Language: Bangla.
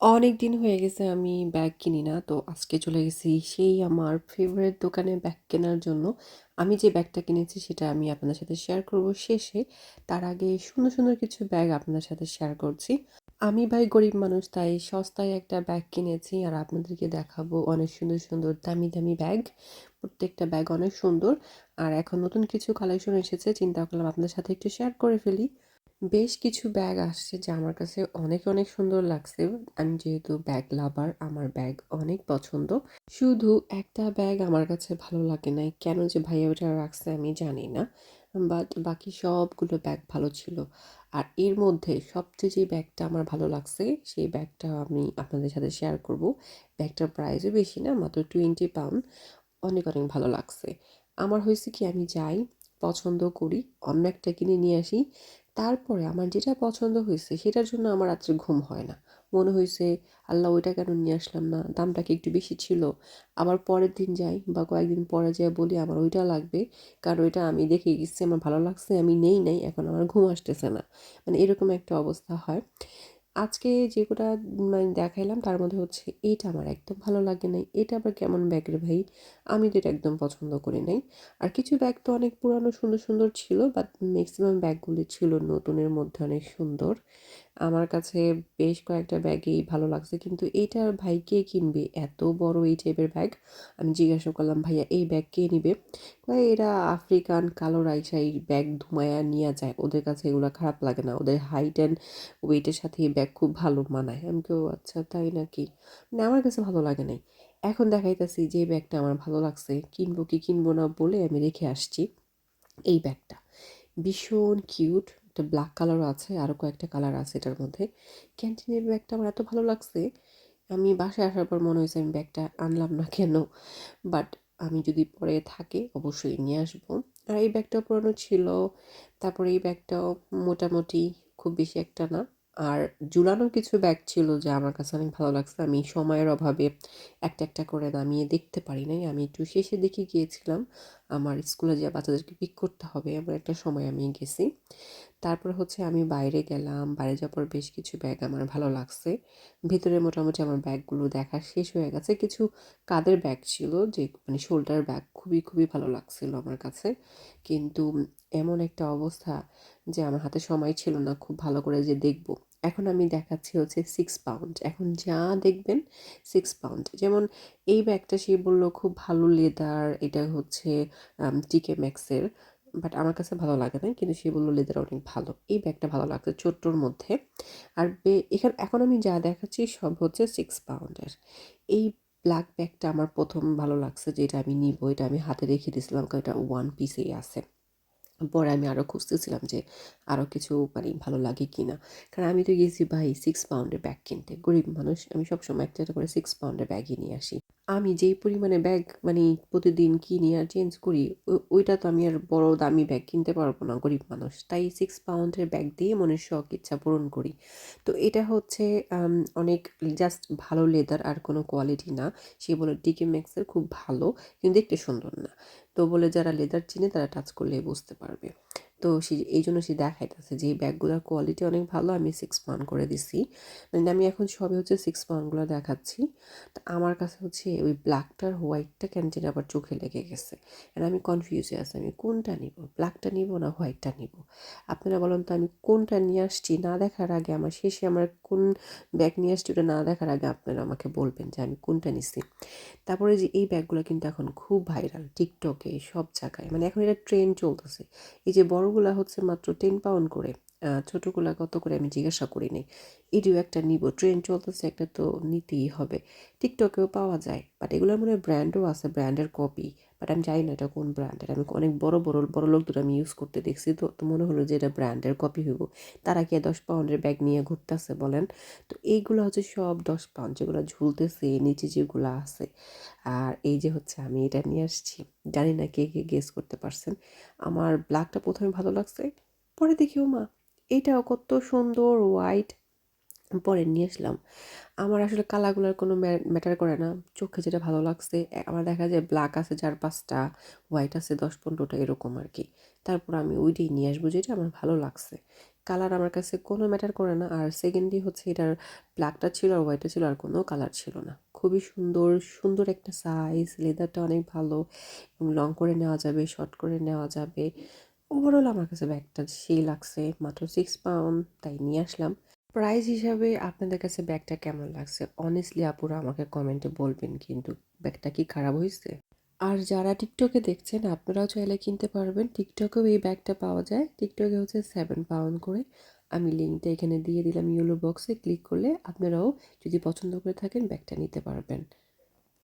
অনেক দিন হয়ে গেছে আমি ব্যাগ কিনি না, তো আজকে চলে গেছি সেই আমার ফেভারিট দোকানে ব্যাগ কেনার জন্য। আমি যে ব্যাগটা কিনেছি সেটা আমি আপনাদের সাথে শেয়ার করব শেষে। তার আগে সুন্দর সুন্দর কিছু ব্যাগ আপনাদের সাথে শেয়ার করছি। আমি ভাই গরিব মানুষ, তাই সস্তায় একটা ব্যাগ কিনেছি আর আপনাদেরকে দেখাবো অনেক সুন্দর সুন্দর, দামি দামি ব্যাগ। প্রত্যেকটা ব্যাগ অনেক সুন্দর। আর এখন নতুন কিছু কালেকশন এসেছে, চিন্তা করলাম আপনাদের সাথে একটু শেয়ার করে ফেলি। বেশ কিছু ব্যাগ আসছে যা আমার কাছে অনেক অনেক সুন্দর লাগছে। আমি যেহেতু ব্যাগ লাভার আমার ব্যাগ অনেক পছন্দ। শুধু একটা ব্যাগ আমার কাছে ভালো লাগে নাই। কেন যে ভাইয়া ওটা রাখছে আমি জানি না। বাট বাকি সবগুলো ব্যাগ ভালো ছিল। আর এর মধ্যে সবচেয়ে যে ব্যাগটা আমার ভালো লাগছে, সেই ব্যাগটা আমি আপনাদের সাথে শেয়ার করব। ব্যাগটার প্রাইসও বেশি না, মাত্র টোয়েন্টি পাউন্ড অনেক অনেক ভালো লাগছে। আমার হয়েছে কি আমি যাই পছন্দ করি, অন্য একটা কিনে নিয়ে আসি। তারপরে আমার যেটা পছন্দ হয়েছে, সেটার জন্য আমার রাত্রে ঘুম হয় না। মনে হয়েছে, আল্লাহ, ওইটা কেন নিয়ে আসলাম না? দামটা কি একটু বেশি ছিল? আবার পরের দিন যাই বা কয়েকদিন পরে যাই বলি, আমার ওইটা লাগবে। কারণ ওইটা আমি দেখে গেছি, আমার ভালো লাগছে, আমি নেই নাই, এখন আমার ঘুম আসতেছে না। মানে এরকম একটা অবস্থা হয়। আজকে যেগুলা মানে দেখাইলাম তার মধ্যে হচ্ছে এটা আমার একদম ভালো লাগে নাই। এটা আবার কেমন ব্যাগ রে ভাই? আমি তো এটা একদম পছন্দ করি নাই। আর কিছু ব্যাগ তো অনেক পুরানো সুন্দর সুন্দর ছিল বাট ম্যাক্সিমাম ব্যাগগুলি ছিল নতুনের মধ্যে অনেক সুন্দর। আমার কাছে বেশ কয়েকটা ব্যাগই ভালো লাগছে, কিন্তু এইটার ভাই কে কিনবে? এত বড় এই টাইপের ব্যাগ আমি জিজ্ঞাসা করলাম, ভাইয়া, এই ব্যাগ কে নিবে? ভাই, এরা আফ্রিকান কালো রাইসাই ব্যাগ ধুমায়া নিয়ে যায়। ওদের কাছে এগুলো খারাপ লাগে না। ওদের হাইট অ্যান্ড ওয়েটের সাথে এই ব্যাগ খুব ভালো মানায়। আমি কেউ আচ্ছা তাই নাকি? মানে আমার কাছে ভালো লাগে নাই। এখন দেখাইতেছি যে ব্যাগটা আমার ভালো লাগছে, কিনবো কি কিনবো না বলে আমি রেখে আসছি এই ব্যাগটা। ভীষণ কিউট, একটা ব্ল্যাক কালারও আছে আরও কয়েকটা কালার আছে এটার মধ্যে। ক্যান্টিনের ব্যাগটা আমার এত ভালো লাগছে, আমি বাসায় আসার পর মনে হয়েছে আমি ব্যাগটা আনলাম না কেন? বাট আমি যদি পরে থাকে অবশ্যই নিয়ে আসব। আর এই ব্যাগটাও পুরনো ছিল, তারপরে এই ব্যাগটাও মোটামুটি খুব বেশি একটা না। আর ঝুলানো কিছু ব্যাগ ছিল যা আমার কাছে অনেক ভালো লাগছে। আমি সময়ের অভাবে একটা একটা করে নামিয়ে দেখতে পারি নাই। আমি একটু শেষে দেখে গিয়েছিলাম। আমার স্কুলে যে বাচ্চাদেরকে পিক করতে হবে, এমন একটা সময় আমি গেছি। তারপর হচ্ছে আমি বাইরে গেলাম, বাইরে যাওয়ার পর বেশ কিছু ব্যাগ আমার ভালো লাগছে। ভিতরে মোটামুটি আমার ব্যাগগুলো দেখা শেষ হয়ে গেছে। কিছু কাদের ব্যাগ ছিল যে মানে শোল্ডার ব্যাগ খুবই খুবই ভালো লাগছিল আমার কাছে। কিন্তু এমন একটা অবস্থা যে, আমার হাতে সময় ছিল না, খুব ভালো করে যে দেখব। এখন আমি দেখাচ্ছি হচ্ছে সিক্স পাউন্ড এখন যা দেখবেন সিক্স পাউন্ড যেমন এই ব্যাগটা সে বলল খুব ভালো লেদার এটা হচ্ছে টিকে ম্যাক্সের বাট আমার কাছে ভালো লাগে না কিন্তু সে বলল লেদার অনেক ভালো। এই ব্যাগটা ভালো লাগছে ছোট্টর মধ্যে। আর এখানে, এখন আমি যা দেখাচ্ছি সব হচ্ছে সিক্স পাউন্ডের এই ব্ল্যাক ব্যাগটা আমার প্রথম ভালো লাগছে, যেটা আমি নিব, এটা আমি হাতে রেখে দিয়েছিলাম, কারণ এটা ওয়ান পিসেই আছে। পরে আমি আরও খুঁজতেছিলাম যে আরও কিছু মানে ভালো লাগে কি না কারণ আমি তো গিয়েছি ভাই সিক্স পাউন্ডের ব্যাগ কিনতে। গরিব মানুষ, আমি সবসময় একটা একটা করে সিক্স পাউন্ডের ব্যাগই নিয়ে আসি। আমি যেই পরিমাণে ব্যাগ মানে প্রতিদিন কিনি আর চেঞ্জ করি ওইটা তো আমি আর বড় দামি ব্যাগ কিনতে পারব না, গরিব মানুষ। তাই সিক্স পাউন্ডের ব্যাগ দিয়ে মনের শখ, ইচ্ছা পূরণ করি। তো এটা হচ্ছে অনেক জাস্ট ভালো লেদার আর কোনো কোয়ালিটি না। সে বলে ডিকে ম্যাক্সের খুব ভালো, কিন্তু দেখতে সুন্দর না। তো বলে, যারা লেদার চিনে তারা টাচ করলে বুঝতে পারবে। তো সে এই জন্য সে দেখাইতেছে যে এই ব্যাগগুলোর কোয়ালিটি অনেক ভালো, আমি সিক্স পাউন্ড করে দিছি। মানে আমি এখন সবই হচ্ছে সিক্স পাউন্ডগুলো দেখাচ্ছি। তো আমার কাছে হচ্ছে ওই ব্ল্যাকটার হোয়াইটটা কেন যেন আবার চোখে লেগে গেছে। আর আমি কনফিউজে আছি, আমি কোনটা নিব? ব্ল্যাকটা নিব না হোয়াইটটা নিব? আপনারা বলেন তো আমি কোনটা নিয়ে আসছি? না দেখার আগে আমার শেষে আমার কোন ব্যাগ নিয়ে আসছি, ওটা না দেখার আগে আপনারা আমাকে বলবেন যে আমি কোনটা নিছি। তারপরে যে এই ব্যাগগুলো কিন্তু এখন খুব ভাইরাল টিকটকে সব জায়গায় মানে এখন এটা ট্রেন্ড চলতেছে। এই যে বড়গুলা হচ্ছে মাত্র টেন পাউন্ড করে। ছোটোগুলা কত করে আমি জিজ্ঞাসা করি নি এটিও একটা নিব ট্রেন চলতেছে একটা তো নিতেই হবে। টিকটকেও পাওয়া যায় বাট এগুলোর মনে হয় ব্র্যান্ডও আছে ব্র্যান্ডের কপি বাট আমি জানি না এটা কোন ব্র্যান্ডের আমি অনেক বড় বড় বড় লোক দুটো আমি ইউজ করতে দেখছি, তো তো মনে হলো যে এটা ব্র্যান্ডের কপি হইব। তারা কি দশ পাউন্ডের ব্যাগ নিয়ে ঘুরতেছে বলেন? তো এইগুলো হচ্ছে সব দশ পাউন্ড যেগুলো ঝুলতেছে, নিচে যেগুলো আছে। আর এই যে হচ্ছে আমি এটা নিয়ে আসছি, জানি না কে কে গেস করতে পারছেন। আমার ব্ল্যাকটা প্রথমে ভালো লাগছে, পরে দেখিও মা এটাও কত সুন্দর হোয়াইট পরে নিয়ে আসলাম। আমার আসলে কালারগুলোর কোনো ম্যাটার করে না। চোখে যেটা ভালো লাগছে আমার দেখা যায় ব্ল্যাক আছে চার পাঁচটা হোয়াইট আছে দশ পনেরোটা এরকম আর কি। তারপর আমি ওইটাই নিয়ে আসব যেটা আমার ভালো লাগছে। কালার আমার কাছে কোনো ম্যাটার করে না। আর সেকেন্ডলি হচ্ছে এটার ব্ল্যাকটা ছিল আর হোয়াইটটা ছিল আর কোনো কালার ছিল না। খুবই সুন্দর সুন্দর একটা সাইজ লেদারটা অনেক ভালো। এবং লং করে নেওয়া যাবে শর্ট করে নেওয়া যাবে। ওভারঅল আমার কাছে ব্যাগটা সেই লাগছে, মাত্র সিক্স পাউন্ড তাই নিয়ে আসলাম। প্রাইস হিসাবে আপনাদের কাছে ব্যাগটা কেমন লাগছে? অনেস্টলি আপুরা আমাকে কমেন্টে বলবেন, কিন্তু ব্যাগটা কি খারাপ হয়েছে? আর যারা টিকটকে দেখছেন, আপনারাও চাইলে কিনতে পারবেন। টিকটকেও এই ব্যাগটা পাওয়া যায়। টিকটকে হচ্ছে সেভেন পাউন্ড করে। আমি লিঙ্কটা এখানে দিয়ে দিলাম ইয়েলো বক্সে ক্লিক করলে আপনারাও যদি পছন্দ করে থাকেন, ব্যাগটা নিতে পারবেন।